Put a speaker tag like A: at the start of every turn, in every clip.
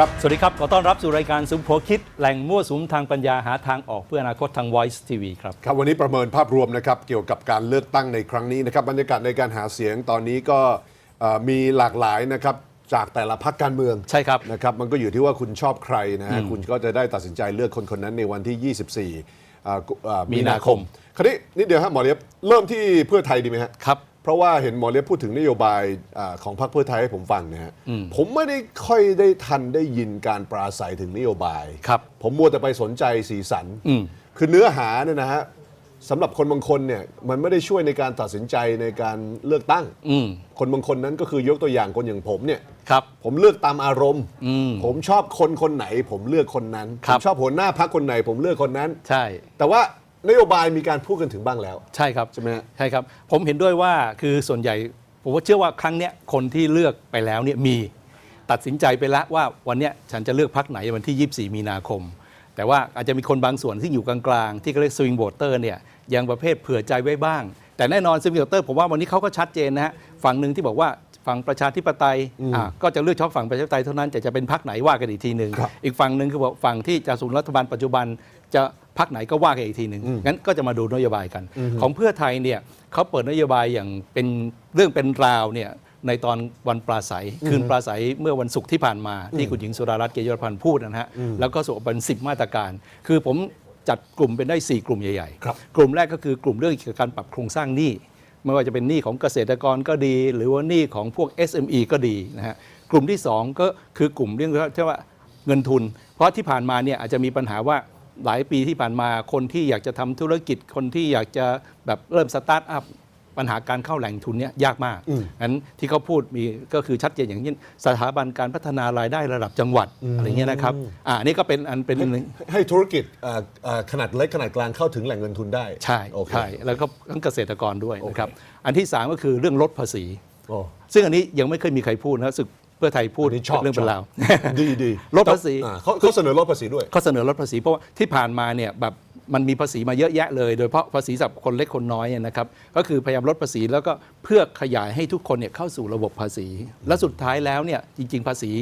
A: ครับ
B: สวัสดีครับ ขอต้อนรับสู่รายการสุมโพคิด แหล่งมั่วสุมทางปัญญาหาทางออกเพื่ออนาคตทาง Voice TV ครับ
A: ครับ วันนี้ประเมินภาพรวมนะครับ เกี่ยวกับการเลือกตั้งในครั้งนี้นะครับ บรรยากาศในการหาเสียงตอนนี้ก็เอ่อมีหลากหลายนะครับ จากแต่ละพรรคการเมือง
B: ใช่ครับ
A: นะครับ มันก็อยู่ที่ว่าคุณชอบใครนะฮะ คุณก็จะได้ตัดสินใจเลือกคนคนนั้นในวันที่ 24อ่ากุอ่ามีนาคม คราวนี้นิดเดียวครับหมอเลียบเริ่มที่เพื่อไทยดีไหมฮะ
B: ครับ
A: เพราะว่าเห็นหมอเลียบพูดถึงนโยบายอาของพรรคเพื่อไทยให้ผมฟังนะฮะผมไม่ได้ค่อยได้ทันได้ยินการปราศัยถึงนโยบาย
B: ครับ
A: ผมมัวแต่ไปสนใจสีสัน
B: อืม
A: คือเนื้อหาเนี่ยนะฮะสำหรับคนบางคนเนี่ยมันไม่ได้ช่วยในการตัดสินใจในการเลือกตั้ง
B: อืม
A: คนบางคนนั้นก็คือยกตัวอย่างคนอย่างผมเนี่ย
B: ครับ
A: ผมเลือกตามอารมณ์
B: อืม
A: ผมชอบคนคนไหน ผมเลือกคนนั้น
B: ค
A: ผ
B: รับ
A: มชอบหัวหน้าพักคนไหน ผมเลือกคนนั้น
B: ใช่
A: แต่ว่า นโยบายมีการพูดกันถึงบ้างแล้ว
B: ใช่ครับ
A: ใช่ไหมฮะ
B: ใช่ครับ ผมเห็นด้วยว่าคือส่วนใหญ่ ผมว่าเชื่อว่าครั้งเนี้ยคนที่เลือกไปแล้วเนี่ยมีตัดสินใจไปแล้วว่าวันเนี้ยฉันจะเลือกพักไหนวันที่ 24 มีนาคม แต่ว่าอาจจะมีคนบางส่วนที่อยู่กลางๆ ที่เขาเรียกสวิงโ o เตอร์เนี่ยยังประเภทเผื่อใจไว้บ้าง แต่แน่นอนสวิงโ o เตอร์ผมว่าวันนี้เขาก็ชัดเจนนะฮะฝั่งหนึ่งที่บอกว่าฝั่งประชาธิปไตยอ่าก็จะเลือกเฉพาะฝั่งประชาธิปไตยเท่านั้นแต่จะเป็นพักไหนว่ากันอีกทีหนึ่ง
A: ครับ
B: อีกฝั่งหนึ่งคือบอกฝั่งที่จะสูนรัฐบาลปัจจุบันจะ พักไหนก็ว่ากันอีกทีหนึ่งงั้นก็จะมาดูนโยบายกัน ของเพื่อไทยเนี่ยเขาเปิดนโยบายอย่างเป็นเรื่องเป็นราวเนี่ยในตอนวันปราศัย คืนปราศัยเมื่อวันศุกร์ที่ผ่านมา ที่คุณหญิงสุดารัตน์เกยุรพันธ์พูดนะฮะแล้วก็สรุปเป็นสิบมาตรการ คือผมจัดกลุ่มเป็นได้ 4 กลุ่มใหญ่
A: ครับ
B: กลุ่มแรกก็คือกลุ่มเรื่องเกี่ยวกับการปรับโครงสร้างหนี้ไม่ว่าจะเป็นหนี้ของเกษตรกรก็ดี หรือว่าหนี้ของพวก SME ก็ดีนะฮะกลุ่มที่ 2 ก็คือกลุ่มเรื่องที่ว่าเงินทุน เพราะที่ผ่านมาเนี่ยอาจจะมีปัญหาว่า หลายปีที่ผ่านมาคนที่อยากจะทำธุรกิจคนที่อยากจะแบบเริ่มสตาร์ทอัพปัญหาการเข้าแหล่งทุนเนี่ยยากมากงั้นที่เขาพูดมีก็คือชัดเจนอย่างเช่นสถาบันการพัฒนารายได้ระดับจังหวัดอะไรเงี้ยนะครับอ่าอันนี่ก็เป็นอันเป็นอันหนึ่ง
A: ให้ธุรกิจเอ่อเอ่อขนาดเล็กขนาดกลางเข้าถึงแหล่งเงินทุนได้
B: ใช่
A: โอเค
B: ใช่แล้วก็ทั้งเกษตรกรด้วย
A: โอเค
B: นะครับอันที่ 3 ก็คือเรื่องลดภาษี
A: โอ้
B: ซึ่งอันนี้ยังไม่เคยมีใครพูดนะสึก เพื่อไทยพูด
A: อันนี้ชอบ
B: เป็นเรื่องเป็นราว
A: ดีดี
B: ลดภาษี
A: อ่เขาเขาเสนอลดภาษีด้วย
B: เขาเสนอลดภาษีเพราะว่าที่ผ่านมาเนี่ยแบบมันมีภาษีมาเยอะแยะเลย โดยเฉพาะภาษีสำหรับคนเล็กคนน้อยเนี่ยนะครับก็คือพยายามลดภาษีแล้วก็เพื่อขยายให้ทุกคนเนี่ยเข้าสู่ระบบภาษี และสุดท้ายแล้วเนี่ยจริง ๆ ภาษี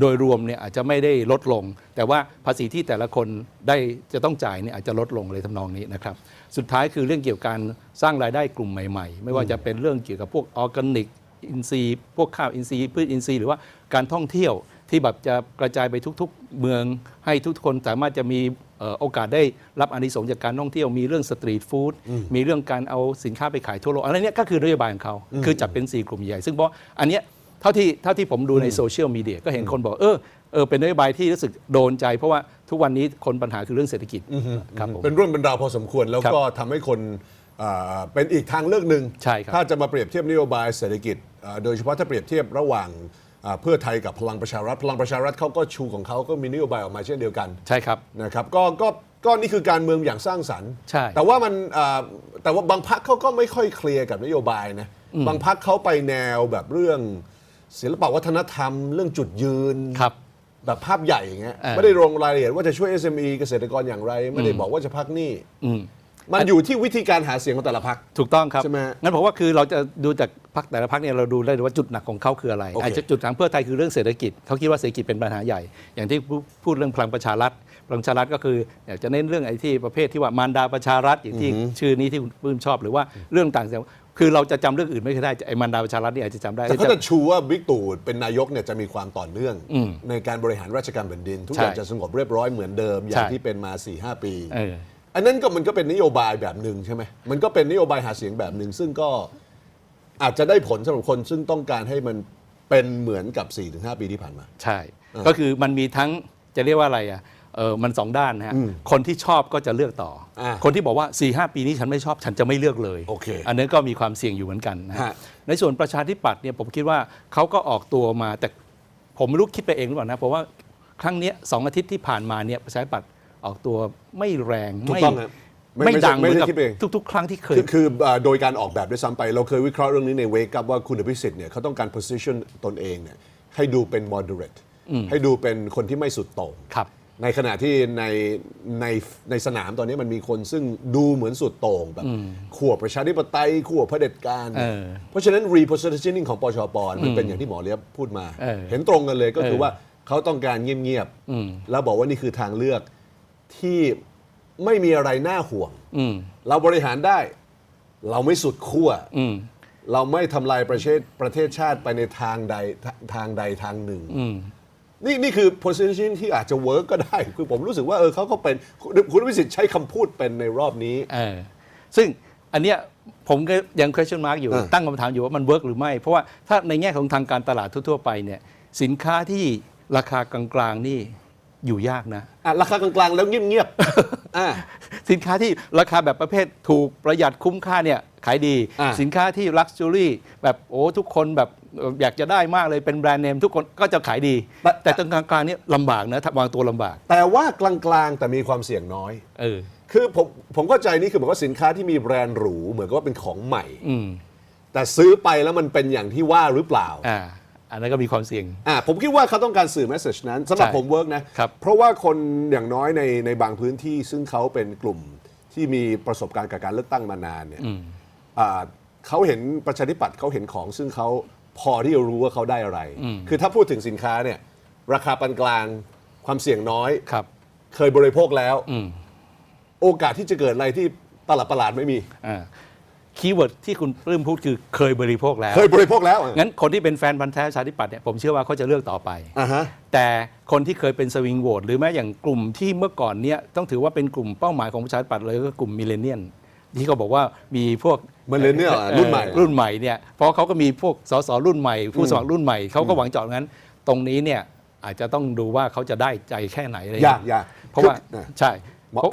B: โดยรวมเนี่ยอาจจะไม่ได้ลดลง แต่ว่าภาษีที่แต่ละคนได้จะต้องจ่ายเนี่ยอาจจะลดลงเลยทำนองนี้นะครับสุดท้ายคือเรื่องเกี่ยวกับการสร้างรายได้กลุ่มใหม่ ๆ ไม่ว่าจะเป็นเรื่องเกี่ยวกับพวกออร์แกนิก อินทรีย์ พวกข้าวอินทรีย์พืชอินทรีย์หรือว่าการท่องเที่ยวที่แบบจะกระจายไปทุกๆ เมือง ให้ทุกคนสามารถจะมีเอ่อโอกาสได้รับอานิสงส์จากการท่องเที่ยวมีเรื่องสตรีทฟู้ดมีเรื่องการเอาสินค้าไปขายทั่วโลกอะไรเนี้ยก็คือนโยบายของเขาคือจัดเป็น 4 กลุ่มใหญ่ ซึ่งเพราะอันเนี้ยเท่าที่เท่าที่ผมดูในโซเชียลมีเดียก็เห็นคนบอกเออเออเป็นนโยบายที่รู้สึกโดนใจ เพราะว่าทุกวันนี้คนปัญหาคือเรื่องเศรษฐกิจครับผม
A: เป็นเรื่องเป็นราวพอสมควรแล้ว
B: ครับ
A: ก็ทำให้คนอ่าเป็นอีกทางเลือกหนึ่ง
B: ใช่ครับ
A: ถ้าจะมาเปรียบเทียบนโยบายเศรษฐกิจอ่า โดยเฉพาะถ้าเปรียบเทียบระหว่างอ่าเพื่อไทยกับพลังประชารัฐ พลังประชารัฐเขาก็ชูของเขาก็มีนโยบายออกมาเช่นเดียวกัน
B: ใช่ครับ
A: นะครับก็ก็ก็นี่คือการเมืองอย่างสร้างสรรค์
B: ใช่
A: แต่ว่ามันอ่าแต่ว่าบางพักเขาก็ไม่ค่อยเคลียร์กับนโยบายนะบางพักเขาไปแนวแบบเรื่องศิลปวัฒนธรรม เรื่องจุดยืน
B: ครับ
A: แบบภาพใหญ่อย่างเงี้ย
B: เออ
A: ไม่ได้ลงรายละเอียดว่าจะช่วย SME เกษตรกรอย่างไร ไม่ได้บอกว่าจะพักหนี้
B: อื ม
A: มันอยู่ที่วิธีการหาเสียงของแต่ละพัก
B: ถูกต้องครับ
A: ใช่ไหมฮะ
B: งั้นผมว่าคือเราจะดูจากพักแต่ละพักเนี่ยเราดูได้เลยว่าจุดหนักของเขาคืออะไร
A: โอเค
B: อาจจะจุดหนักเพื่อไทยคือเรื่องเศรษฐกิจเขาคิดว่าเศรษฐกิจเป็นปัญหาใหญ่ อย่างที่พูพูดเรื่องพลังประชารัฐพลังประชารัฐก็คืออยากจะเน้นเรื่องไอ้ที่ประเภทที่ว่ามารดาประชารัฐอย่างที่ชื่อนี้ที่คุณปลื้มชอบ หรือว่าเรื่องต่างๆคือเราจะจำเรื่องอื่นไม่ได้ไอ้มารดาประชารัฐนี่อาจจะจำได้
A: แต่เขาจะชูว่าบิ๊กตู่เป็นนายกเนี่ยจะมีความต่อเนื่อง ในการบริหารราชการแผ่นดิน ทุกอย่าง
B: ใช่
A: จะสงบเรียบร้อยเหมือนเดิม อย่าง
B: ใช่
A: ที่เป็นมา4-5ปี
B: เออ
A: อันนั้นก็มันก็เป็นนโยบายแบบหนึ่งใช่ไหมมันก็เป็นนโยบายหาเสียงแบบหนึ่งซึ่งก็อาจจะได้ผลสำหรับคนซึ่งต้องการให้มันเป็นเหมือนกับ 4-5 ปีที่ผ่านมา
B: ใช่ ก็คือมันมีทั้งจะเรียกว่าอะไรอะเออมันสองด้านนะฮะคนที่ชอบก็จะเลือกต่ออา คนที่บอกว่า4ีหปีนี้ฉันไม่ชอบฉันจะไม่เลือกเลย
A: โอเค
B: อันนั้นก็มีความเสี่ยงอยู่เหมือนกันนะฮะ
A: ฮะ
B: ในส่วนประชาธิปัตย์เนี่ยผมคิดว่าเขาก็ออกตัวมาแต่ผมไม่รู้คิดไปเองหรือเปล่านะเพราะว่าครั้งเนี้ยสองอาทิตย์ที่ผ่านมาเนี่ยประชาธิปัตย์ ออกตัวไม่แรง
A: ถูก
B: ไม่
A: ต้องครับไม่
B: ไม่
A: ไม่ใช่
B: ดังเหมือน
A: ไม่ได้
B: กับ
A: คิดไปเอง
B: ทุก ๆ ครั้งที่เคย
A: คือคืออ่าโดยการออกแบบด้วยซ้ำไป เราเคยวิเคราะห์เรื่องนี้ในเวกับว่าคุณอภิสิทธิ์เนี่ยเขาต้องการ position ตนเองเนี่ยให้ดูเป็น moderate ให้ดูเป็นคนที่ไม่สุดโต่ง
B: ครับ
A: ในขณะที่ในในในสนามตอนนี้มันมีคนซึ่งดูเหมือนสุดโต่งแบบขั้วประชาธิปไตยขั้วเผด็จการ
B: เออ
A: เพราะฉะนั้น repositioning ของปชปมันเป็นอย่างที่หมอเลียบพูดมา
B: เออ
A: เห็นตรงกันเลยก็คือ
B: เออ
A: ว่าเขาต้องการเงียบ
B: อืม
A: ๆแล้วบอกว่านี่คือทางเลือก ที่ไม่มีอะไรน่าห่วง
B: อืม
A: เราบริหารได้ เราไม่สุดขั้ว
B: อืม
A: เราไม่ทำลายประเทศประเทศชาติไปในทางใดทาทางใดทางหนึ่ง
B: อืม
A: นี่นี่คือ position ที่อาจจะเวิร์กก็ได้ คือผมรู้สึกว่าเออเขาก็เป็นคุณคุณวิสิทธิ์ใช้คำพูดเป็นในรอบนี้
B: เออซึ่งอันเนี้ยผมก็ยัง question mark อยู่
A: เออ
B: ตั้งคำถามอยู่ว่ามันเวิร์กหรือไม่ เพราะว่าถ้าในแง่ของทางการตลาดทั่วๆไปเนี่ยสินค้าที่ราคากลางๆนี่ อยู่ยากนะ
A: อะราคากลางๆ แล้วเงียบๆอะ
B: สินค้าที่ราคาแบบประเภทถูกประหยัดคุ้มค่าเนี่ยขายดี
A: อ่า
B: สินค้าที่ luxury แบบโอ้ทุกคนแบบเอ่ออยากจะได้มากเลยเป็นแบรนด์เนมทุกคนก็จะขายดี แต่ตรงกลางๆเนี่ยลำบากนะวางตัวลำบาก
A: แต่ว่ากลางๆแต่มีความเสี่ยงน้อย
B: เออ
A: คือผมผมเข้าใจนี่คือเหมือนว่าสินค้าที่มีแบรนด์หรูเหมือนกับว่าเป็นของใหม่
B: อืม
A: แต่ซื้อไปแล้วมันเป็นอย่างที่ว่าหรือเปล่า
B: อ่า อันนั้นก็มีความเสี่ยง
A: อะผมคิดว่าเขาต้องการสื่อ message นั้นสำหรับ
B: ใช่
A: ผมเวิร์กนะ ครับ เพราะว่าคนอย่างน้อยในในบางพื้นที่ซึ่งเขาเป็นกลุ่มที่มีประสบการณ์กับการเลือกตั้งมานานเนี่ยอ่าเขาเห็นประชาธิปัตย์เขาเห็นของซึ่งเขาพอที่จะรู้ว่าเขาได้อะไร คือถ้าพูดถึงสินค้าเนี่ยราคาปานกลางความเสี่ยงน้อย
B: ครับ
A: เคยบริโภคแล้ว
B: อืม
A: โอกาสที่จะเกิดอะไรที่ประหลาดประหลาดๆไม่มี
B: อ่า คีย์เวิร์ดที่คุณปลื้มพูดคือเคยบริโภคแล้ว
A: เคยบริโภคแล้วอะ
B: งั้นคนที่เป็นแฟนพันธ์แท้ประชาธิปัตย์เนี่ยผมเชื่อว่าเขาจะเลือกต่อไป
A: อ่าฮะ
B: แต่คนที่เคยเป็นสวิงโหวตหรือแม้อย่างกลุ่มที่เมื่อก่อนเนี่ยต้องถือว่าเป็นกลุ่มเป้าหมายของประชาธิปัตย์เลยก็กลุ่มมิเลเนียนที่เขาบอกว่ามีพวก
A: Millennial อะรุ่นใหม่
B: เอ่อรุ่นใหม่เนี่ยเพราะเขาก็มีพวกสสรุ่นใหม่ ผู้สมัครรุ่นใหม่เขาก็หวังเจาะงั้น ตรงนี้เนี่ยอาจจะต้องดูว่าเขาจะได้ใจแค่ไหนอะไร
A: ยากยาก
B: เพราะว่า
A: คืออะ
B: ใช่
A: เหมาะ
B: เพราะ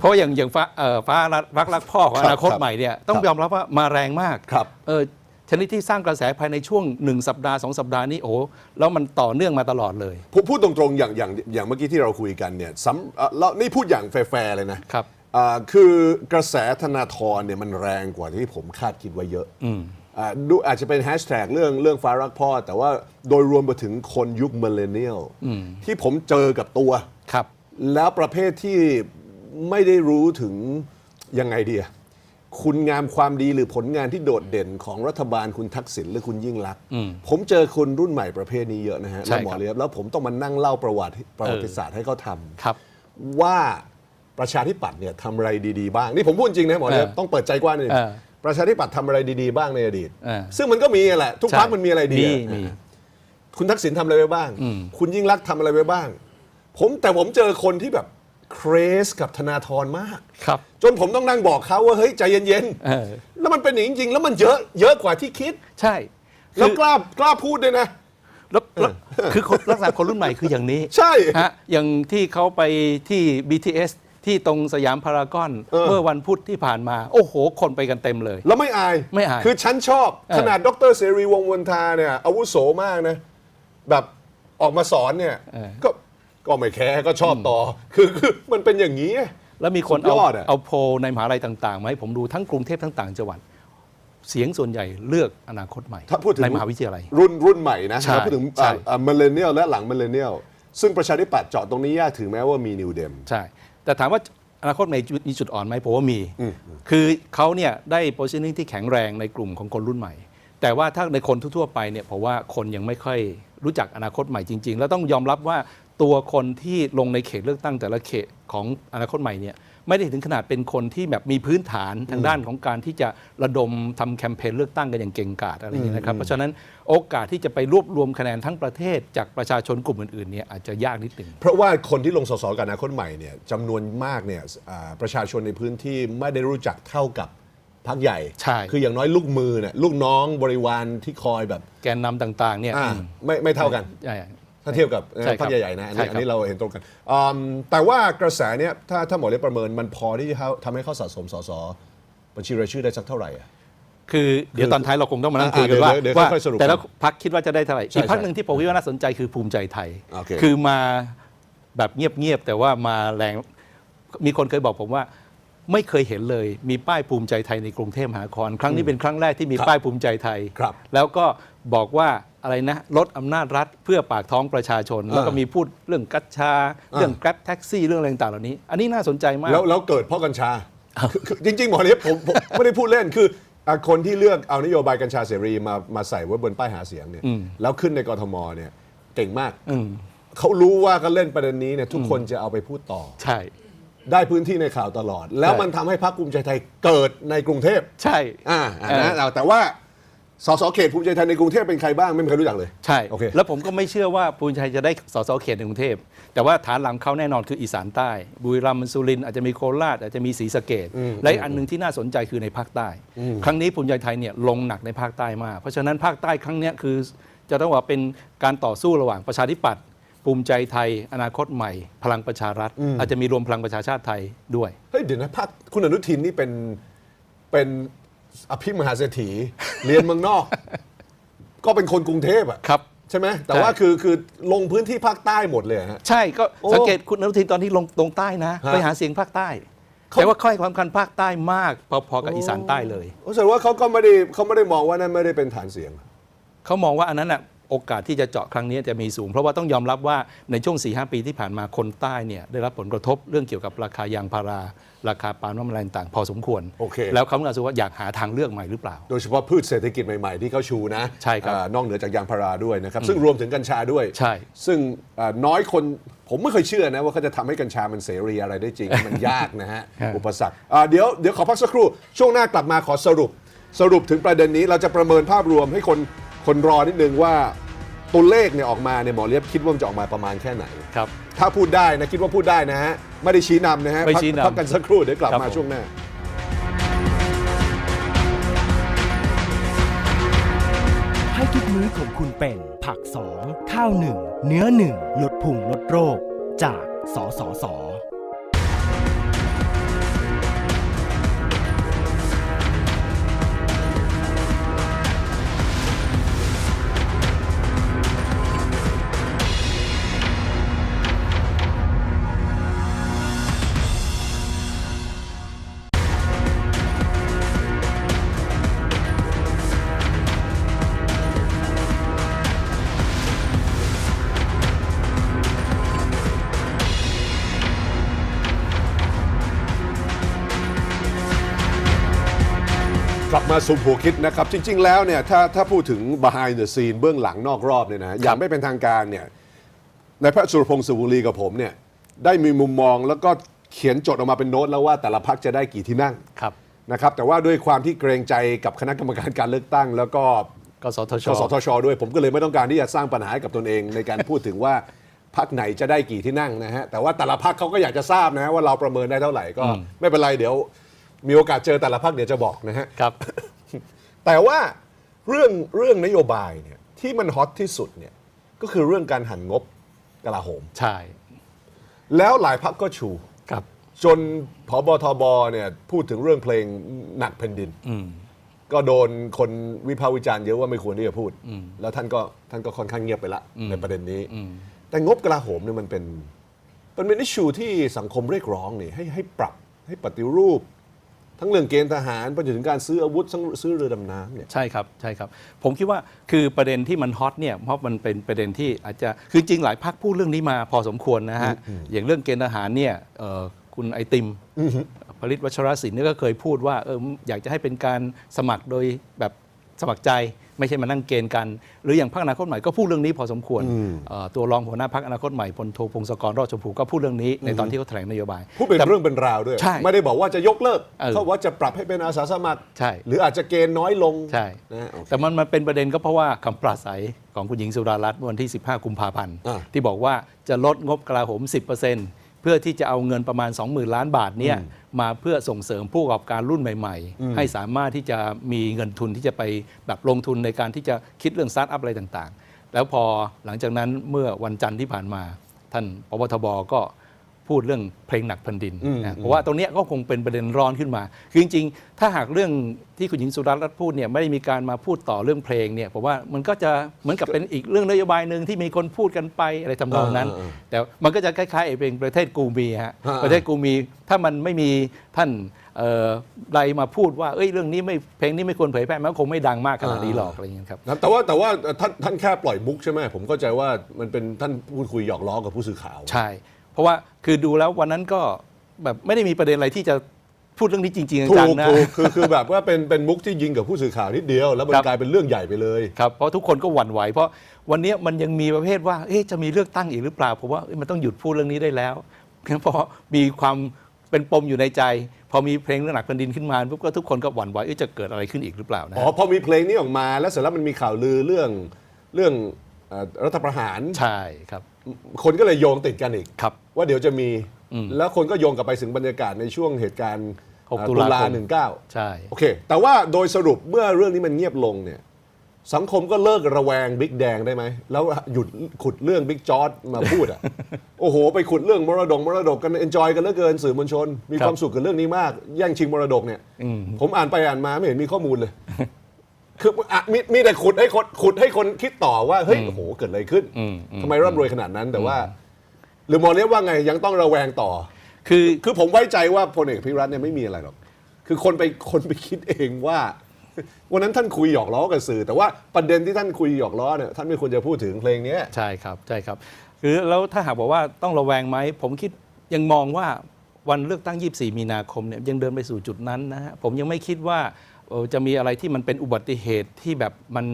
B: เพราะอย่างอย่างฟ้าเอ่อฟ้ารักรักรักพ่อของ
A: ครับ
B: อนาคต
A: ครับ
B: ใหม่เนี่ยต้อง
A: ครับ
B: ยอมรับว่ามาแรงมาก
A: ครับ
B: เออชนิดที่สร้างกระแสภายในช่วงหนึ่งสัปดาห์สองสัปดาห์นี้โอ้โหแล้วมันต่อเนื่องมาตลอดเลย
A: ผมพูดตรงๆอย่างอย่างอย่างเมื่อกี้ที่เราคุยกันเนี่ยซ้ำเอ่อแล้วนี่พูดอย่างแฟร์ๆเลยนะครับ อ่าคือกระแสธนาธรเนี่ยมันแรงกว่าที่ผมคาดคิดไว้เยอะอ่าดูอาจจะเป็นแฮชแท็กเรื่องเรื่องฟ้ารักพ่อ แต่ว่าโดยรวมไปถึงคนยุคมิเลเนียลที่ผมเจอกับตัว
B: ครับ
A: แล้วประเภทที่ ไม่ได้รู้ถึงยังไงดีอะคุณงามความดีหรือผลงานที่โดดเด่นของรัฐบาลคุณทักษิณหรือคุณยิ่งลักษณ์ผมเจอคนรุ่นใหม่ประเภทนี้เยอะนะฮะ
B: ใช่
A: แล้วหมอ
B: ครับ
A: เลียบแล้วผมต้องมานั่งเล่าประวัติประวัติศาสตร์ให้เขาทำ
B: ครับ
A: ว่าประชาธิปัตย์เนี่ยทำอะไรดีๆบ้างนี่ผมพูดจริงนะหมอเลียบ
B: เออ
A: ต้องเปิดใจกว้างหน่อย
B: เออ
A: ประชาธิปัตย์ทำอะไรดีๆบ้างในอดีต
B: เออ
A: ซึ่งมันก็มีแหละทุกพรรคมันมีอะไรดี
B: มี
A: อะ
B: มี
A: คุณทักษิณทำอะไรไว้บ้าง คุณยิ่งรักษณ์ทำอะไรไว้บ้าง ผมแต่ผมเจอคนที่แบบ เครสกับธนาธรมาก
B: ครับ
A: จนผมต้องนั่งบอกเขาว่าเฮ้ยใจเย็น
B: เออ
A: ๆ แล้วมันเป็นอย่างนี้จริงๆ แล้วมันเยอะเยอะกว่าที่คิด
B: ใช่
A: แล้ว
B: คือก
A: ล้ากล้าพูดด้วยนะ
B: แล้วแล้วคือคนลักษณะคนรุ่นใหม่คืออย่างนี้
A: ใช่
B: ฮะอย่างที่เขาไปที่ BTS ที่ตรงสยามพารากอน
A: เออ
B: เมื่อวันพุธที่ผ่านมา โอ้โห คนไปกันเต็มเลย
A: แล้วไม่อาย
B: ไม่อาย
A: คือฉันชอบ
B: เออ
A: ขนาดดรเสรีวงศ์วนทาเนี่ยอาวุโสมากนะ แบบออกมาสอนเนี่ย ก็ ก็ไม่แคร์ก็ชอบต่อคือคือมันเป็นอย่างนี้
B: แล้วมีคน
A: สุดย
B: เอา
A: อดอะ
B: เอาโพลในมหาลัยต่างๆมาให้ผมดูทั้งกรุงเทพทั้งต่างจังหวัด เสียงส่วนใหญ่เลือกอนาคตใหม่
A: ถ้าพูดถึง
B: ในมหาวิทยาลัย
A: รุ่นรุ่นใหม่นะ
B: ใช่
A: ถ้าพูดถึง
B: ใช่
A: มิเลเนียลและหลังมิเลเนียลซึ่งประชาธิปัตย์เจาะตรงนี้ยากถึงแม้ว่ามีนิวเดม
B: ใช่ แต่ถามว่าอนาคตใหม่มีจุดอ่อนไหมผมว่ามีคือเขาเนี่ยได้โพสิชันนิ่งที่แข็งแรงในกลุ่มของคนรุ่นใหม่ แต่ว่าถ้าในคนทั่วๆไปเนี่ยผมว่าคนยังไม่ค่อยรู้จักอนาคตใหม่จริง ๆ แล้วต้องยอมรับว่า ตัวคนที่ลงในเขตเลือกตั้งแต่ละเขตของอนาคตใหม่เนี่ยไม่ได้ถึงขนาดเป็นคนที่แบบมีพื้นฐานทางด้านของการที่จะระดมทำแคมเปญเลือกตั้งกันอย่างเก่งกาจอะไรอย่างเงี้ยนะครับ เพราะฉะนั้นโอกาสที่จะไปรวบรวมคะแนนทั้งประเทศจากประชาชนกลุ่มอื่นๆเนี่ยอาจจะยากนิดหนึ่ง
A: เพราะว่าคนที่ลงสสกับอนาคตใหม่เนี่ยจำนวนมากเนี่ยอ่าประชาชนในพื้นที่ไม่ได้รู้จักเท่ากับพรรคใหญ่
B: ใช่
A: คืออย่างน้อยลูกมือเนี่ยลูกน้องบริวารที่คอยแบบ
B: แกนนำต่างๆเนี่ย
A: อ่า
B: อืม
A: ไม่ไม่เท่ากัน
B: ใช่
A: ถ้าเทียบกับ
B: ใช่ครับ
A: พรรคใหญ่ๆนะอัน
B: ใช่
A: นี้
B: ครับ
A: อันนี้เราเห็นตรงกันอืมแต่ว่ากระแสเนี่ยถ้าถ้าหมอเล็บประเมินมันพอที่จะทำให้เขาสะสมสสบัญชีรายชื่อได้สักเท่าไหร่อะ
B: คือเดี๋ยวตอนท้ายเราคงต้องมานั่ง
A: อ่า
B: คุยกันว่า
A: เดี๋ยวเดี๋ยว
B: ว่า
A: ค่อยๆสรุป
B: แต่ละพักคิดว่าจะได้เท่าไหร่
A: ใช่
B: อีกพัก
A: ใช่
B: หนึ่งที่ผมคิดว่าน่าสนใจคือภูมิใจไทย
A: โอเค
B: คือมาแบบเงียบๆแต่ว่ามาแรงมีคนเคยบอกผมว่า ไม่เคยเห็นเลย มีป้ายภูมิใจไทยในกรุงเทพมหานคร ครั้งนี้เป็นครั้งแรกที่มี
A: ครับ
B: ป้ายภูมิใจไทย
A: ครับ
B: แล้วก็บอกว่า อะไรนะลดอำนาจรัฐเพื่อปากท้องประชาชน แล้วก็มีพูดเรื่องกัญชา เรื่องแกร็บแท็กซี่เรื่องอะไรต่างๆเหล่านี้ อันนี้น่าสนใจมาก
A: แล้วแล้วเกิดเพราะกัญชาคือคือจริง ๆ หมอเล็บผมผมไม่ได้พูดเล่นคืออะคนที่เลือกเอานโยบายกัญชาเสรีมามาใส่ไว้บนป้ายหาเสียงเนี่ยแล้วขึ้นในกรทมเนี่ยเก่งมาก
B: อืม
A: เขารู้ว่าเขาเล่นประเด็นนี้เนี่ยทุกคนจะเอาไปพูดต่อ
B: ใช่
A: ได้พื้นที่ในข่าวตลอด แล้ว
B: ใช่
A: มันทำให้พรรคภูมิใจไทยเกิดในกรุงเทพ
B: ใช่
A: อ่าอ่านะแต่ว่า สสเขตภูมิใจไทยในกรุงเทพเป็นใครบ้างไม่มีใครรู้จักเลย
B: ใช่
A: โอเค
B: แล้วผมก็ไม่เชื่อว่าภูมิใจจะได้สสเขตในกรุงเทพ แต่ว่าฐานหลังเขาแน่นอนคืออีสานใต้ บุรีรัมย์สุรินทร์อาจจะมีโคราชอาจจะมีศรีสะเกดและอีกอันหนึ่งที่น่าสนใจคือในภาคใต้ ครั้งนี้ภูมิใจไทยเนี่ยลงหนักในภาคใต้มากเพราะฉะนั้นภาคใต้ครั้งเนี้ยคือ จะต้องว่าเป็นการต่อสู้ระหว่างประชาธิปัตย์ภูมิใจไทย อนาคตใหม่ พลังประชารัฐ อาจจะมีรวมพลังประชาชาติไทยด้วย
A: เฮ้ยเดี๋ยวนะพรรคคุณอนุทินนี่เป็นเป็น อภิมหาเศรษฐี เรียนเมืองนอก ก็เป็นคนกรุงเทพอะ
B: ครับ
A: ใช่ไหมแต่
B: ใช่
A: ว่าคือคือลงพื้นที่ภาคใต้หมดเลยฮะ
B: ใช่ก็
A: โอ้
B: สังเกตคุณอนุทินตอนที่ลงตรงใต้นะ
A: ฮะ
B: ไปหาเสียงภาคใต้
A: เขา
B: แต่ว่าค่อยความคันภาคใต้มากพอๆกับอีสานใต้เลย
A: รู้สึกว่าเขาก็ไม่ได้เขาไม่ได้มองว่านั่นไม่ได้เป็นฐานเสียง
B: เขามองว่าอันนั้นน่ะ โอกาสที่จะเจาะครั้งนี้จะมีสูง เพราะว่าต้องยอมรับว่าในช่วง4ีหปีที่ผ่านมาคนใต้เนี่ยได้รับผลกระทบเรื่องเกี่ยวกับราคายางพารา ราคาปาล์มน้ำมันอะไรต่างๆพอสมควร
A: โอเค
B: แล้วเขาก็รู้สึกว่าอยากหาทางเลือกใหม่หรือเปล่า
A: โดยเฉพาะพืชเศรษฐกิจใหม่ ๆ ที่เขาชูนะ
B: ใช่ครับ
A: อ่านอกเหนือจากยางพาราด้วยนะครับ ซึ่งรวมถึงกัญชาด้วย
B: ใช่
A: ซึ่งอ่าน้อยคนผมไม่เคยเชื่อนะว่าเขาจะทำให้กัญชามันเสรีอะไรได้จริง มันยากนะฮะ
B: ครับ
A: อุปสรรคอ่าเดี๋ยวเดี๋ยวขอพักสักครู่ ช่วงหน้ากลับมาขอสรุป สรุปถึงประเด็นนี้เราจะประเมินภาพรวมให้คน คนรอนิดนึงว่าตัวเลขเนี่ยออกมาเนี่ยหมอเลียบคิดว่ามันจะออกมาประมาณแค่ไหน
B: ครับ
A: ถ้าพูดได้นะคิดว่าพูดได้นะฮะ ไม่ได้ชี้นำนะฮะ
B: ไม่
A: พัก
B: ชี้นำ
A: พักกันสักครู่เดี๋ยวกลับ
B: ครับ
A: มา
B: ผม
A: ช่วงหน้า
C: ให้ทุกมื้อของคุณเป็น ผักสองข้าวหนึ่งเนื้อหนึ่งลดพุงลดโรค จากสสส
A: สุมหัวคิดนะครับ จริง ๆ แล้วเนี่ยถ้าถ้าพูดถึง behind the scene เบื้องหลังนอกรอบเนี่ยนะอย่างไม่เป็นทางการเนี่ยในายแพทย์สุรพงศ์สุบุรีกับผมเนี่ยได้มีมุมมองแล้วก็เขียนจดออกมาเป็นโน้ตแล้วว่าแต่ละพักจะได้กี่ที่นั่ง
B: ครับ
A: นะครับ แต่ว่าด้วยความที่เกรงใจกับคณะกรรมการการเลือกตั้ง แล้วก็
B: กสทช
A: กสทช ด้วยผมก็เลยไม่ต้องการที่จะสร้างปัญหาให้กับตนเอง ในการพูดถึงว่าพักไหนจะได้กี่ที่นั่งนะฮะแต่ว่าแต่ละพักเขาก็อยากจะทราบนะฮะว่าเราประเมินได้เท่าไหร่ก็ไม่เป็นไรเดี๋ยว มีโอกาสเจอแต่ละพักเดี๋ยวจะบอกนะฮะ
B: ครับ
A: แต่ว่าเรื่องเรื่องนโยบายเนี่ยที่มันฮอตที่สุดเนี่ยก็คือเรื่องการหันงบกลาโหม
B: ใช่
A: แล้วหลายพักก็ชู
B: ครับ
A: จนพบทบเนี่ยพูดถึงเรื่องเพลงหนักแผ่นดินก็โดนคนวิพากษ์วิจารณ์เยอะว่าไม่ควรที่จะพูด แล้วท่านก็ท่านก็ค่อนข้างเงียบไปละในประเด็นนี้ แต่งบกลาโหมเนี่ยมันเป็นมันเป็นอิชชูที่สังคมเรียกร้องนี่ให้ให้ปรับให้ปฏิรูป ทั้งเรื่องเกณฑ์ทหารไปจนถึงการซื้ออาวุธทั้งซื้อเรือดำน้ำเนี่ย
B: ใช่ครับใช่ครับ ผมคิดว่าคือประเด็นที่มันฮอตเนี่ยเพราะมันเป็นประเด็นที่อาจจะคือจริงหลายพักพูดเรื่องนี้มาพอสมควรนะฮะอย่างเรื่องเกณฑ์ทหารเนี่ยเอ่อคุณไอติมผลิตวัชรศิลป์เนี่ยก็เคยพูดว่าเอออยากจะให้เป็นการสมัครโดยแบบสมัครใจ ไม่ใช่มานั่งเกณฑ์กัน หรืออย่างพรรคอนาคตใหม่ก็พูดเรื่องนี้พอสมควรเอ่อตัวรองหัวหน้าพรรคอนาคตใหม่พลโทพงศกรรอดชมพูก็พูดเรื่องนี้ในตอนที่เขาแถลงนโยบาย
A: พูดเป็น
B: แต่
A: เรื่องเป็นราวด้วย
B: ใช่
A: ไม่ได้บอกว่าจะยกเลิก
B: เออ
A: เขาว่าจะปรับให้เป็นอาสาสมัคร
B: ใช่
A: หรืออาจจะเกณฑ์น้อยลง
B: ใช่
A: นะฮะโอเค
B: แต่มันมันเป็นประเด็นก็เพราะว่าคำปราศัยของคุณหญิงสุดารัตน์เมื่อวันที่ 15 กุมภาพันธ์
A: อ่า
B: ที่บอกว่าจะลดงบกลาโหม 10%เพื่อที่จะเอาเงินประมาณ 20,000 ล้านบาทเนี่ยมาเพื่อส่งเสริมผู้ประกอบการรุ่นใหม่ ๆ ให้สามารถที่จะมีเงินทุนที่จะไปแบบลงทุนในการที่จะคิดเรื่องสตาร์ทอัพอะไรต่างๆ แล้วพอหลังจากนั้นเมื่อวันจันทร์ที่ผ่านมา ท่านปปทบก็ พูดเรื่องเพลงหนักแผ่นดินนะเพราะว่าตรงเนี้ยก็คงเป็นประเด็นร้อนขึ้นมา คือจริงๆ ถ้าหากเรื่องที่คุณหญิงสุดารัตน์พูดเนี่ยไม่ได้มีการมาพูดต่อเรื่องเพลงเนี่ยผมว่ามันก็จะเหมือนกับเป็นอีกเรื่องนโยบายหนึ่งที่มีคนพูดกันไปอะไรทำนองนั้น
A: เออเออเออ
B: แต่มันก็จะคล้ายๆไอ้เพลงประเทศกูมีฮะ
A: ฮะ
B: ประเทศกูมีถ้ามันไม่มีท่านเอ่อใดมาพูดว่าเอ้ยเรื่องนี้ไม่เพลงนี้ไม่ควรเผยแพร่มันก็คงไม่ดังมากขนาดนี้หรอกอะไรอย่างเงี้ยครับ
A: นะแต่ว่าแต่ว่าท่านท่านแค่ปล่อยมุกใช่ไหมผมเข้าใจว่ามันเป็นท่านพูดคุยหยอกล้อกับผู้สื่อข่าว
B: ใช่เพ ราะว่าคือดูแล้ววันนั้นก็แบบไม่ได้มีประเด็นอะไรที่จะพูดเรื่องนี้จริงๆ
A: ถู
B: จัง
A: ก
B: ๆนะ
A: ถูกคือคือแบบว่าเป็นเป็นมุกที่ยิงกับผู้สื่อข่าวนิดเดียว แล้วมัน
B: ครับ
A: กลายเป็นเรื่องใหญ่ไปเลย
B: ครับเพราะทุกคนก็หวั่นไหว เพราะวันนี้มันยังมีประเภทว่าเอ๊ะจะมีเลือกตั้งอีกหรือเปล่าผมว่าเอ๊ะมันต้องหยุดพูดเรื่องนี้ได้แล้ว เพราะมีความเป็นปมอยู่ในใจ พอมีเพลงเรื่องหนักแผ่นดินขึ้นมาปุ๊บก็ทุกคนก็หวั่นไหวเอ๊ะจะเกิดอะไรขึ้นอีกหรือเปล่านะ
A: อ๋อ พอมีเพลงนี้ออกมาแล้วเสร็จแล้วมันมีข่าวลือเรื่องเรื่องเอ่อรัฐประหาร
B: ใช่ครับ
A: คนก็เลยโยงติดกันอีก
B: ครับ
A: ว่าเดี๋ยวจะมี
B: อืม
A: แล้วคนก็โยงกลับไปถึงบรรยากาศในช่วงเหตุการณ์
B: หก
A: เอ่อ
B: ตุ
A: ตุ
B: ลา
A: ลา
B: คม
A: หนึ่งเก้า
B: ใช่
A: โอเค แต่ว่าโดยสรุปเมื่อเรื่องนี้มันเงียบลงเนี่ยสังคมก็เลิกระแวงบิ๊กแดงได้ไหม แล้วหยุดขุดเรื่องบิ๊กจอร์ดมาพูดอะ โอ้โห ไปขุดเรื่องมรดกมรดกกันเอนจอยกันเหลือเกินสื่อมวลชน มี
B: ครับ
A: ความสุขกับเรื่องนี้มาก แย่งชิงมรดกเนี่ย
B: อืม
A: ผมอ่านไปอ่านมาไม่เห็นมีข้อมูลเลย คืออะมีมีแต่ขุดให้คนขุดให้คนคิดต่อว่าเฮ้ยโอ้โหเกิดอะไรขึ้น
B: อืมอืม
A: ทำไมร่ำรวยขนาดนั้นแต่ว่า หรือหมอเรียกว่าไงยังต้องระแวงต่อ
B: คือ
A: คือผมไว้ใจว่าพลเอกพิรัตน์เนี่ยไม่มีอะไรหรอก คือคนไปคนไปคิดเองว่า วันนั้นท่านคุยหยอกล้อกับสื่อ แต่ว่าประเด็นที่ท่านคุยหยอกล้อเนี่ยท่านไม่ควรจะพูดถึงเพลงเนี้ย
B: ใช่ครับใช่ครับคือแล้วถ้าหากบอกว่าต้องระแวงไหม ผมคิดยังมองว่าวันเลือกตั้ง 24 มีนาคมเนี่ยยังเดินไปสู่จุดนั้นนะฮะผมยังไม่คิดว่าเอ่อ จะมีอะไรที่มันเป็นอุบัติเหตุที่แบบมัน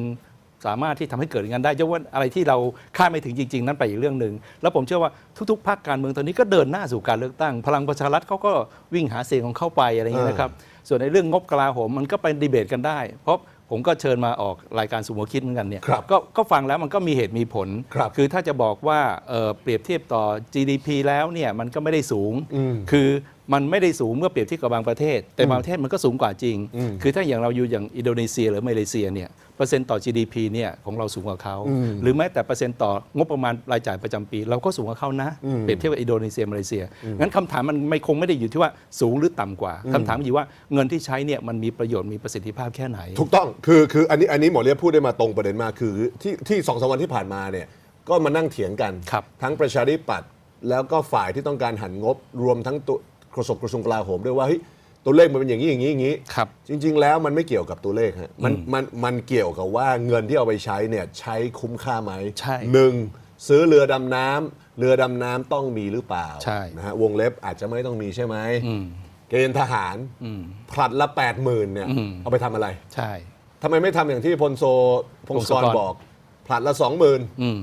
B: สามารถที่ทำให้เกิดอย่างนั้นได้ยกเว่าอะไรที่เราคาดไม่ถึงจริง ๆ นั้นไปอีกเรื่องหนึ่งแล้วผมเชื่อว่าทุกๆพรรคการเมืองตอนนี้ก็เดินหน้าสู่การเลือกตั้ง พลังประชารัฐเขาก็วิ่งหาเสียงของเข้าไปอะไรอย่างนี้ยนะครับ ส่วนในเรื่องงบกลาโหมมันก็ไปดีเบตกันได้ เพราะผมก็เชิญมาออกรายการสุโมคิดเหมือนกันเนี่ย
A: ครับ
B: ก็ก็ฟังแล้วมันก็มีเหตุมีผล
A: ครับ
B: คือถ้าจะบอกว่าเอ่อเปรียบเทียบต่อ GDP แล้วเนี่ยมันก็ไม่ได้สูง
A: อืม
B: คือ มันไม่ได้สูงเมื่อเปรียบเทียบกับบางประเทศ แต่บางประเทศมันก็สูงกว่าจริง
A: อืม
B: คือถ้าอย่างเราอยู่อย่างอินโดนีเซียหรือมาเลเซียเนี่ยเปอร์เซ็นต์ต่อ GDP เนี่ยของเราสูงกว่าเขา
A: อืม
B: หรือแม้แต่เปอร์เซ็นต์ต่องบประมาณรายจ่ายประจำปี เราก็สูงกว่าเขานะ
A: อืม
B: เปรียบเทียบกับอินโดนีเซียมาเลเซียงั้นคำถามมันไม่คงไม่ได้อยู่ที่ว่าสูงหรือต่ำกว่าคำถามอยู่ว่าเงินที่ใช้เนี่ยมันมีประโยชน์มีประสิทธิภาพแค่ไหน
A: ถูกต้องคือคืออันนี้อันนี้หมอเลียบพูดได้มาตรงประเด็นมากคือที่ที่สองสามวันที่ผ่านมาเนี่ยก็มานั่งเถียงกัน
B: ครับ
A: ทั้งประชาธิปัตย์แล้วก็ฝ่ายที่ต้องการหันงบรวมทั้ง ตัวกระทรวงกระทรวงกลาโหมด้วยว่าเฮ้ยตัวเลขมันเป็นอย่างนี้อย่างนี้อย่างนี้
B: ครับ
A: จริง ๆ แล้วมันไม่เกี่ยวกับตัวเลขฮะมันมันมันเกี่ยวกับว่าเงินที่เอาไปใช้เนี่ยใช้คุ้มค่าไหม
B: ใช่
A: หนึ่งซื้อเรือดำน้ำเรือดำน้ำต้องมีหรือเปล่า
B: ใช่
A: นะฮะวงเล็บอาจจะไม่ต้องมีใช่ไหม
B: อืม
A: เกณฑ์ทหาร
B: อืม
A: ผลัดละแปดหมื่นเนี่ย
B: อืม
A: เอาไปทำอะไร
B: ใช่
A: ทำไมไม่ทำอย่างที่พลโซพงศกร
B: พงศกร
A: บอกผลัดละสองหมื่น
B: อืม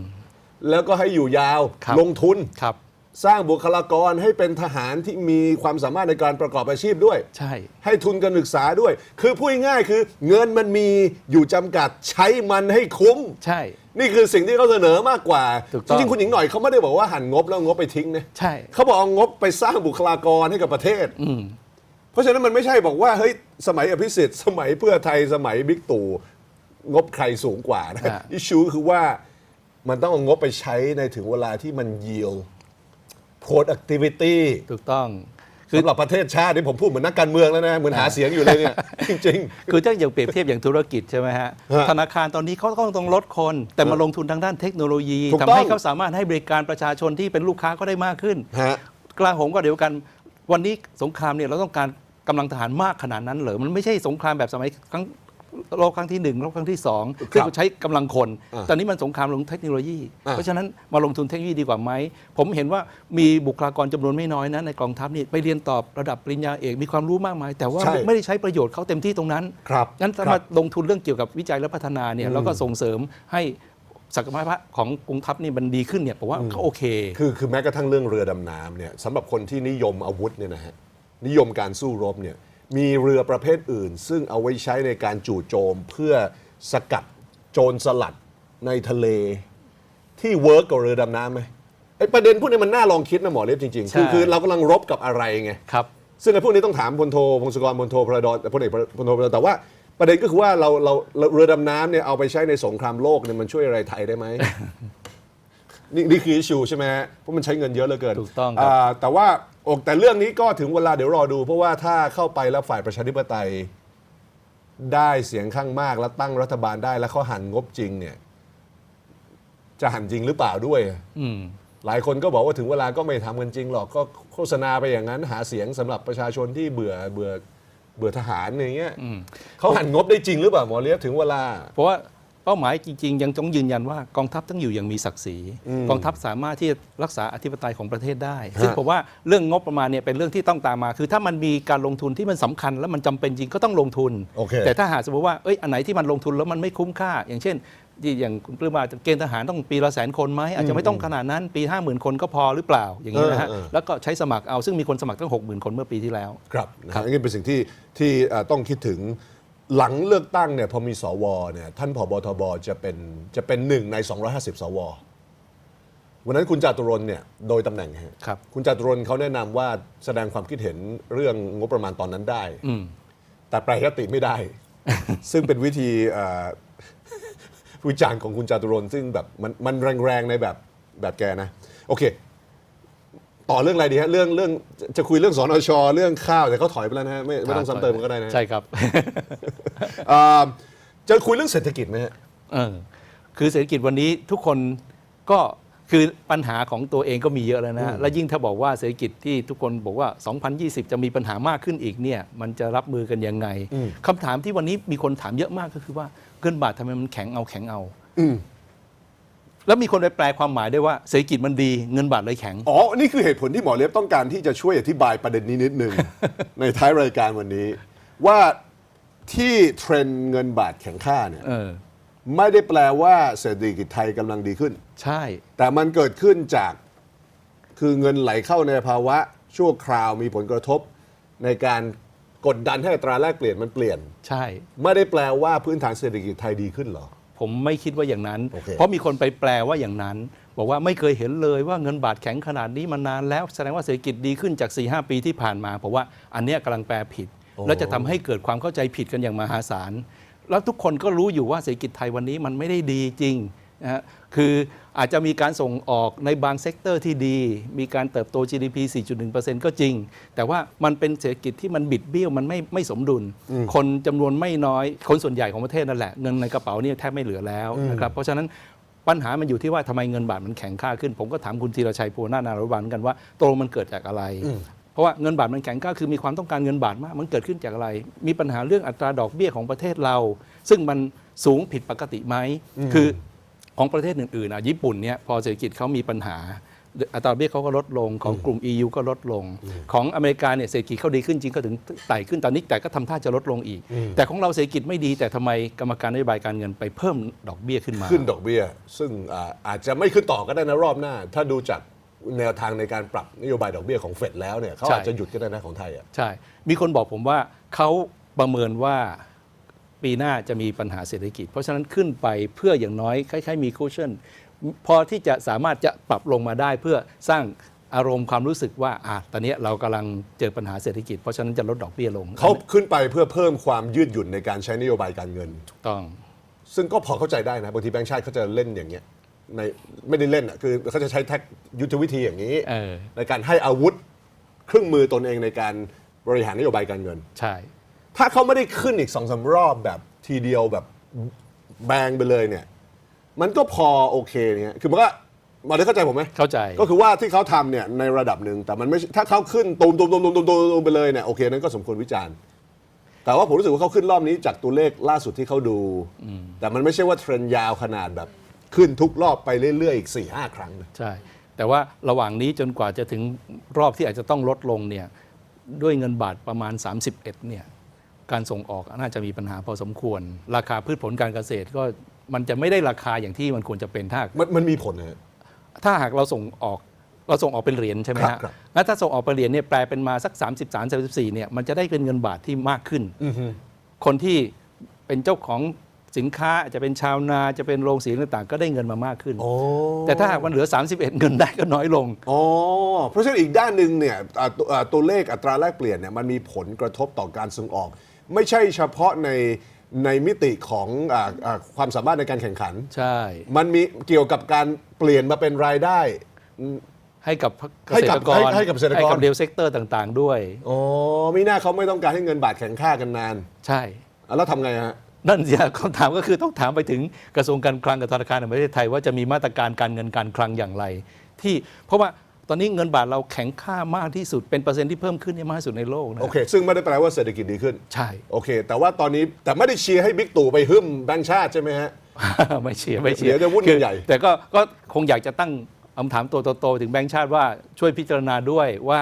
A: แล้วก็ให้อยู่ยาว
B: ครับ
A: ลงทุน
B: ครับ
A: สร้างบุคลากรให้เป็นทหารที่มีความสามารถในการประกอบอาชีพด้วย
B: ใช่
A: ให้ทุนการศึกษาด้วย คือพูดง่ายๆคือเงินมันมีอยู่จำกัดใช้มันให้คุ้ม
B: ใช่
A: นี่คือสิ่งที่เขาเสนอมากกว่า
B: ถูก
A: จ
B: ต้อง
A: ริงๆคุณหญิงหน่อยเขาไม่ได้บอกว่าหันงบแล้วเอางบไปทิ้งนะ
B: ใช่
A: เขาบอกเอางบไปสร้างบุคลากรให้กับประเทศ
B: อืม
A: เพราะฉะนั้นมันไม่ใช่บอกว่าเฮ้ยสมัยอภิสิทธิ์สมัยเพื่อไทยสมัยบิ๊กตู่งบใครสูงกว่านะ
B: อ่า
A: อิชูคือว่ามันต้องเอางบไปใช้ในถึงเวลาที่มัน yield productivity
B: ถูกต้อง คือ
A: สำหรับประเทศชาติที่ผมพูดเหมือนนักการเมืองแล้วนะ เหมือนหาเสียงอยู่เลยเนี่ย จริง
B: คือถ้าอย่างเปรียบเทียบอย่างธุรกิจใช่ไหมฮะ
A: ฮะ
B: ธนาคารตอนนี้เขาต้องต้องลดคน แต่มาลงทุนทางด้านเทคโนโลยี
A: ถูก
B: ทำ
A: ต้อง
B: ให้เขาสามารถให้บริการประชาชนที่เป็นลูกค้าก็ได้มากขึ้น
A: ๆฮะ
B: กลาโหมก็เดียวกัน วันนี้สงครามเนี่ยเราต้องการกำลังทหารมากขนาดนั้นเหรอมันไม่ใช่สงครามแบบสมัยครั้ง โลกครั้งที่หนึ่งโลกครั้งที่สอง
A: ครับ
B: ที่เราใช้กำลังคน
A: อ่า
B: ตอนนี้มันสงครามลงเทคโนโลยี
A: อ่า
B: เพราะฉะนั้นมาลงทุนเทคโนโลยีดีกว่าไหม ผมเห็นว่ามีบุคลากรจำนวนไม่น้อยนะในกองทัพนี่ไปเรียนต่อระดับปริญญาเอกมีความรู้มากมาย แต่ว่า
A: ใช่
B: ไม่ได้ใช้ประโยชน์เขาเต็มที่ตรงนั้น
A: ครับ
B: งั้นถ้า
A: ครั
B: มา
A: บ
B: ลงทุนเรื่องเกี่ยวกับวิจัยและพัฒนาเนี่ยแล้วก็ส่งเสริมให้ศักยภาพของกองทัพนี่มันดีขึ้นเนี่ยผมว่าเขาโอเค
A: คือคือแม้กระทั่งเรื่องเรือดำน้ำเนี่ยสำหรับคนที่นิยมอาวุธเนี่ยนะฮะนิยมการสู้รบเนี่ย มีเรือประเภทอื่น ซึ่งเอาไว้ใช้ในการจู่โจมเพื่อสกัดโจรสลัดในทะเล ที่เวิร์กกับเรือดำน้ำไหมไอ้ประเด็นพวกนี้มันน่าลองคิดนะหมอเล็บจริงๆ
B: ใช่
A: คือคือเรากำลังรบกับอะไรไง
B: ครับ
A: ซึ่งไอ้พวกนี้ต้องถามพลโทพงศกรพลโทพระดอนพลเอกพลโทพระดอนแต่ว่าประเด็นก็คือว่าเราเราเราเรือดำน้ำเนี่ยเอาไปใช้ในสงครามโลกเนี่ยมันช่วยอะไรไทยได้ไหม นี่นี่คือ issue ใช่ไหมฮะเพราะมันใช้เงินเยอะเหลือเกิน
B: ถูกต้องครับา
A: แต่ว่าอกแต่เรื่องนี้ก็ถึงเวลาเดี๋ยวรอดู เพราะว่าถ้าเข้าไปแล้วฝ่ายประชาธิปไตย ได้เสียงข้างมากแล้วตั้งรัฐบาลได้แล้วเขาหันงบจริงเนี่ย จะหันจริงหรือเปล่าด้วย
B: อืม
A: หลายคนก็บอกว่าถึงเวลาก็ไม่ทำกันจริงหรอกก็โฆษณาไปอย่างนั้น หาเสียงสำหรับประชาชนที่เบื่อเบื่อเบื่อทหารอย่างเงี้ย
B: อืม
A: เขาหันงบได้จริงหรือเปล่าหมอเลียบถึงเวลา
B: เพราะว่า เป้าหมายจริง ๆ ยังต้องยืนยันว่ากองทัพต้องอยู่อย่างมีศักดิ์ศรีกองทัพสามารถที่จะรักษาอธิปไตยของประเทศได้ ซึ่งผมว่าเรื่องงบประมาณเนี่ยเป็นเรื่องที่ต้องตามมา คือถ้ามันมีการลงทุนที่มันสำคัญ แล้วมันจำเป็นจริงก็ต้องลงทุน
A: โอเค
B: แต่ถ้าหากสมมติว่าเอ้ยอันไหนที่มันลงทุนแล้วมันไม่คุ้มค่า อย่างเช่นที่อย่างคุณปลื้มว่าเกณฑ์ทหารต้องปีละแสนคนไหมอาจจะไม่ต้องขนาดนั้นปี 5 0,000 คนก็พอหรือเปล่าอย่างนี้นะฮะ
A: เออเออ
B: แล้วก็ใช้สมัครเอาซึ่งมีคนสมัครตั้ง 60,000 คนเมื่อปีที่แล้ว
A: ครับนะ
B: ครั
A: ฮะ
B: บ
A: อันนี้เป็นสิ่งที่ที่เอ่อต้องคิดถึง หลังเลือกตั้งเนี่ยพอมีสวเนี่ยท่านผบทบจะเป็นจะเป็นหนึ่งใน 250 สว วันนั้นคุณจาตุรนต์เนี่ยโดยตำแหน่งฮะ
B: ครับ
A: คุณจาตุรนต์เขาแนะนำว่าแสดงความคิดเห็นเรื่องงบประมาณตอนนั้นได้
B: อืม
A: แต่แปลยติไม่ได้ ซึ่งเป็นวิธีเอ่อวิจารณ์ของคุณจาตุรนต์ซึ่งแบบมันมันแรงๆในแบบแบบแกนะ โอเค ต่อเรื่องอะไรดีฮะเรื่องเรื่องจะจะคุยเรื่องสนชเรื่องข้าวแต่เขาถอยไปแล้วนะฮะไม่ไม่ต้องซ้ำเติมก็ได้นะ
B: ใช่ครับ
A: เอ่อจะคุยเรื่องเศรษฐกิจไหมฮะ
B: เออคือเศรษฐกิจวันนี้ทุกคนก็คือปัญหาของตัวเองก็มีเยอะแล้วนะฮะและยิ่งถ้าบอกว่าเศรษฐกิจที่ทุกคนบอกว่า 2020 จะมีปัญหามากขึ้นอีกเนี่ยมันจะรับมือกันยังไงคำถามที่วันนี้มีคนถามเยอะมากก็คือว่าเงินบาททำไมมันแข็งเอาแข็งเอา
A: อืม
B: แล้วมีคนไปแปลความหมายได้วยว่าเศรษฐกิจมันดีเงินบาทเลยแข็ง
A: อ๋อ นี่คือเหตุผลที่หมอเล็บต้องการที่จะช่วยอธิบายประเด็นนี้นิดหนึ่งในท้ายรายการวันนี้ ว่าที่เทรนด์เงินบาทแข็งค่าเนี่ย
B: เออ
A: ไม่ได้แปลว่าเศรษฐกิจไทยกำลังดีขึ้น
B: ใช่
A: แต่มันเกิดขึ้นจากคือเงินไหลเข้าในภาวะ ชั่วคราวมีผลกระทบ ในการกดดันให้อัตราแลกเปลี่ยนมันเปลี่ยน
B: ใช่
A: ไม่ได้แปลว่าพื้นฐานเศรษฐกิจไทยดีขึ้นเหรอ
B: ผมไม่คิดว่าอย่างนั้น
A: โอเค
B: เพราะมีคนไปแปลว่าอย่างนั้น บอกว่าไม่เคยเห็นเลยว่าเงินบาทแข็งขนาดนี้มานานแล้ว แสดงว่าเศรษฐกิจดีขึ้นจาก4-5ปีที่ผ่านมาเพราะว่าอันเนี้ยกำลังแปลผิด แล้วจะทำให้เกิดความเข้าใจผิดกันอย่างมหาศาล แล้วทุกคนก็รู้อยู่ว่าเศรษฐกิจไทยวันนี้มันไม่ได้ดีจริง นะฮะคืออาจจะมีการส่งออกในบางเซกเตอร์ที่ดี มีการเติบโต GDP 4.1%ก็จริง แต่ว่ามันเป็นเศรษฐกิจที่มันบิดเบี้ยว มันไม่ไม่สมดุล คนจำนวนไม่น้อย คนส่วนใหญ่ของประเทศนั่นแหละ เงินในกระเป๋าเนี่ยแทบไม่เหลือแล้วนะครับ เพราะฉะนั้นปัญหามันอยู่ที่ว่าทำไมเงินบาทมันแข็งค่าขึ้น ผมก็ถามคุณธีรชัยภูนานารุวันกันว่าตกลงมันเกิดจากอะไรเพราะว่าเงินบาทมันแข็งค่าคือมีความต้องการเงินบาทมาก มันเกิดขึ้นจากอะไร มีปัญหาเรื่องอัตราดอกเบี้ยของประเทศเรา ซึ่งมันสูงผิดปกติไหม คือ ของประเทศอื่นๆอะญี่ปุ่นเนี่ยพอเศรษฐกิจเขามีปัญหาอัตราดอกเบี้ยเขาก็ลดลงของกลุ่ม EU ก็ลดลง ของอเมริกาเนี่ยเศรษฐกิจเขาดีขึ้นจริงก็ถึงไต่ขึ้นตอนนี้แต่ก็ทำท่าจะลดลงอีก แต่ของเราเศรษฐกิจไม่ดีแต่ทำไมกรรมการนโยบายการเงินไปเพิ่มดอกเบี้ยขึ้นมา
A: ขึ้นดอกเบี้ย ซึ่งอ่าอาจจะไม่ขึ้นต่อก็ได้นะรอบหน้า ถ้าดูจากแนวทางในการปรับนโยบายดอกเบี้ยของเฟดแล้วเนี่ยเขา
B: ใช่
A: อาจจะหยุดก็ได้นะของไทยอะ
B: ใช่ มีคนบอกผมว่าเขาประเมินว่า ปีหน้าจะมีปัญหาเศรษฐกิจ เพราะฉะนั้นขึ้นไปเพื่ออย่างน้อยคล้ายๆมีคูชั่นพอที่จะสามารถจะปรับลงมาได้เพื่อสร้างอารมณ์ความรู้สึกว่าอะตอนนี้เรากำลังเจอปัญหาเศรษฐกิจ เพราะฉะนั้นจะลดดอกเบี้ยลง
A: เขาขึ้นไปเพื่อเพิ่มความยืดหยุ่นในการใช้นโยบายการเงิน
B: ต้อง
A: ซึ่งก็พอเข้าใจได้นะบางทีแบงค์ชาติเขาจะเล่นอย่างเงี้ยในไม่ได้เล่นอะคือเขาจะใช้แท็กยุทธวิธีอย่างนี้
B: เออ
A: ในการให้อาวุธเครื่องมือตนเองในการบริหารนโยบายการเงิน
B: ใช่
A: ถ้าเขาไม่ได้ขึ้นอีกสองสารอบแบบทีเดียวแบบแบงไปเลยเนี่ย มันก็พอโอเคเนี่ยคือมันก็มาได้เข้าใจผมไหม
B: เข้าใจ
A: ก็คือว่าที่เขาทำเนี่ยในระดับหนึ่งแต่มันไม่ใช่ถ้าเขาขึ้นตูมตูมตูมตูมตูมตูมไปเลยเนี่ยโอเคนั้นก็สมควรวิจารณ์ แต่ว่าผมรู้สึกว่าเขาขึ้นรอบนี้จากตัวเลขล่าสุดที่เขาดู แต่มันไม่ใช่ว่าเทรนด์ยาวขนาดแบบขึ้นทุกรอบไปเรื่อยๆอีก4ี่ห้าครั้งนะ
B: ใช่ แต่ว่าระหว่างนี้จนกว่าจะถึงรอบที่อาจจะต้องลดลงเนี่ยด้วยเงินบาทประมาณ 31เนี่ย การส่งออกน่าจะมีปัญหาพอสมควร ราคาพืชผลการเกษตรก็มันจะไม่ได้ราคาอย่างที่มันควรจะเป็นถ้า
A: มันมันมีผลนะฮะ
B: ถ้าหากเราส่งออกเราส่งออกเป็นเหรียญใช่ไหม
A: ครั
B: ฮะ
A: บครับ
B: งั้นถ้าส่งออกเป็นเหรียญเนี่ยแปลเป็นมาสัก 33 34เนี่ยมันจะได้เป็นเงินบาทที่มากขึ้น คนที่เป็นเจ้าของสินค้าอาจจะเป็นชาวนาจะเป็นโรงสีต่างๆ ก็ได้เงินมามากขึ้น
A: โอ้
B: แต่ถ้าหากมันเหลือ 31 เงินได้ก็น้อยลง
A: อ๋อเพราะฉะนั้นอีกด้านหนึ่งเนี่ยอ่าตัวอ่าตัวเลขอัตราแลกเปลี่ยนเนี่ยมันมีผลกระทบต่อการส่งออก ไม่ใช่เฉพาะในในมิติของอาอ่าความสามารถในการแข่งขัน
B: ใช่
A: มันมีเกี่ยวกับการเปลี่ยนมาเป็นรายได้
B: ให้กับเก
A: ให้
B: ษ
A: กั
B: ต
A: บ
B: รกร
A: ให้ให้กับเกษตรกร
B: ให้กับเดลเซกเตอร์ต่างๆ ด้วย
A: อ๋อไม่น่าเขาไม่ต้องการให้เงินบาทแข็งค่ากันนาน
B: ใช่
A: อะแล้วทำไงฮะ
B: นั่นสิฮะคำถามก็คือต้องถามไปถึงกระทรวงการคลังกับธนาคารแห่งประเทศไทยว่าจะมีมาตรการการเงินการคลังอย่างไร ที่เพราะว่า ตอนนี้เงินบาทเราแข็งค่ามากที่สุดเป็นเปอร์เซ็นต์ที่เพิ่มขึ้นเนี่ยมากที่สุดในโลกนะ
A: โอเค ซึ่งไม่ได้แปลว่าเศรษฐกิจดีขึ้น
B: ใช่
A: โอเค แต่ว่าตอนนี้แต่ไม่ได้เชียร์ให้บิ๊กตู่ไปหึ่มแบงค์ชาติใช่ไหมฮะ
B: ไม่เชียร์ไม่เชียร์
A: เดี๋ยวจะวุ่น
B: คือ
A: ใหญ่
B: แต่ก็ก็คงอยากจะตั้งคำถามตัวโตๆถึงแบงค์ชาติว่าช่วยพิจารณาด้วยว่า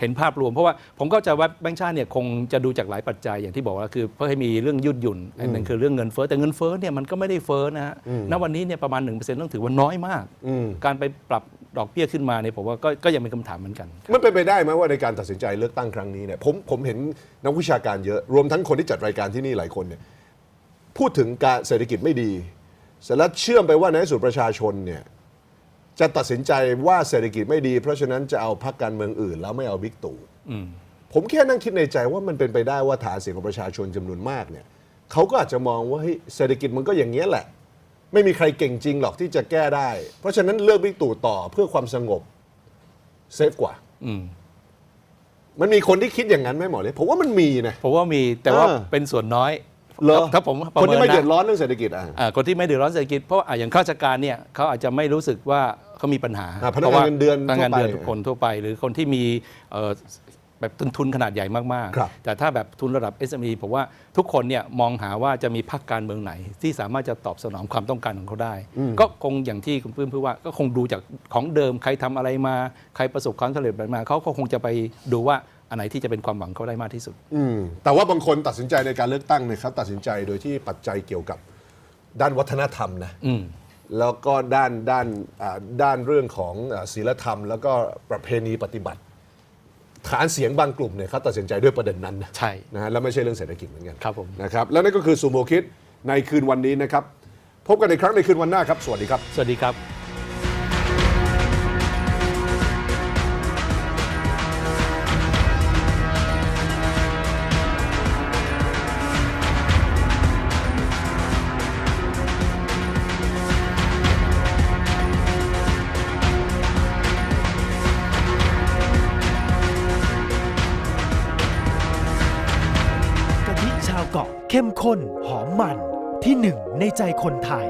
B: เห็นภาพรวมเพราะว่าผมก็จะว่าแบงค์ชาติเนี่ยคงจะดูจากหลายปัจจัยอย่างที่บอกว่าคือเพื่อให้มีเรื่องยืดหยุ่นอันนั้นคือเรื่องเงินเฟ้อแต่เงินเฟ้อเนี่ยมันก็ไม่ได้เฟ้อนะฮะณวันนี้เนี่ยประมาณ1%ต้องถือว่าน้อยมาก
A: อืม
B: การไปปรับ ดอกเบี้ยขึ้นมาเนี่ยผมว่าก็ก็ยังเป็นคำถามเหมือนกัน
A: มันเป็นไปได้ไหมว่าในการตัดสินใจเลือกตั้งครั้งนี้เนี่ยผมผมเห็นนักวิชาการเยอะรวมทั้งคนที่จัดรายการที่นี่หลายคนเนี่ยพูดถึงการเศรษฐกิจไม่ดีเสร็จแล้วเชื่อมไปว่าในที่สุดประชาชนเนี่ยจะตัดสินใจว่าเศรษฐกิจไม่ดี เพราะฉะนั้นจะเอาพรรคการเมืองอื่น แล้วไม่เอาบิ๊กตู่ผมแค่นั่งคิดในใจว่ามันเป็นไปได้ว่าฐานเสียงของประชาชนจำนวนมากเนี่ยเขาก็อาจจะมองว่าเฮ้ยเศรษฐกิจมันก็อย่างนี้ยแหละ ไม่มีใครเก่งจริงหรอกที่จะแก้ได้ เพราะฉะนั้นเลือกบิ๊กตู่ต่อเพื่อความสงบเซฟกว่า
B: อืม
A: มันมีคนที่คิดอย่างนั้นไหมหมอเลยผมว่ามันมีนะ
B: ผมว่ามีแต่ว่า
A: เออ
B: เป็นส่วนน้อย
A: เหรอ
B: ถ้าผมประ
A: คน
B: เมิ
A: ที่
B: น
A: ไม่
B: นะ
A: เดือดร้อนเรื่องเศรษฐกิจอะ
B: อ่าคนที่ไม่เดือดร้อนเศรษฐกิจเพราะว่าอะอย่างข้าราชการเนี่ยเขาอาจจะไม่รู้สึกว่าเขามีปัญหา
A: อ่าพนักงาน
B: พระว่
A: เงินเดือน
B: พนักงาน
A: ทั่วไป
B: เดือนทุกคนทั่วไป หรือคนที่มีเอ่อ แบบทุนทุนขนาดใหญ่มาก
A: ครับ
B: ๆ แต่ถ้าแบบทุนระดับ SME ผมว่าทุกคนเนี่ยมองหาว่าจะมีพรรคการเมืองไหน ที่สามารถจะตอบสนองความต้องการของเขาได้ ก็คงอย่างที่คุณปื้มพูดว่าก็คงดูจากของเดิมใครทำอะไรมาใครประสบความสำเร็จแบบมาเขาก็คงจะไปดูว่าอันไหนที่จะเป็นความหวังเขาได้มากที่สุด
A: อืมแต่ว่าบางคนตัดสินใจในการเลือกตั้งเนี่ยครับตัดสินใจโดยที่ปัจจัยเกี่ยวกับด้านวัฒนธรรมนะ
B: อืม
A: แล้วก็ด้านด้านอ่าด้านเรื่องของอ่าศีลธรรม แล้วก็ประเพณีปฏิบัติ ฐานเสียงบางกลุ่มเนี่ยเขาตัดสินใจด้วยประเด็นนั้นนะ
B: ใช่
A: นะฮะแล้วไม่ใช่เรื่องเศรษฐกิจเหมือนกัน
B: ครับผม
A: นะครับแล้วนั่นก็คือซูโมคิดในคืนวันนี้นะครับ พบกันในครั้งในคืนวันหน้าครับ สวัสดีครับ
B: สวัสดีครับ
C: ข้นหอมมันที่หนึ่งในใจคนไทย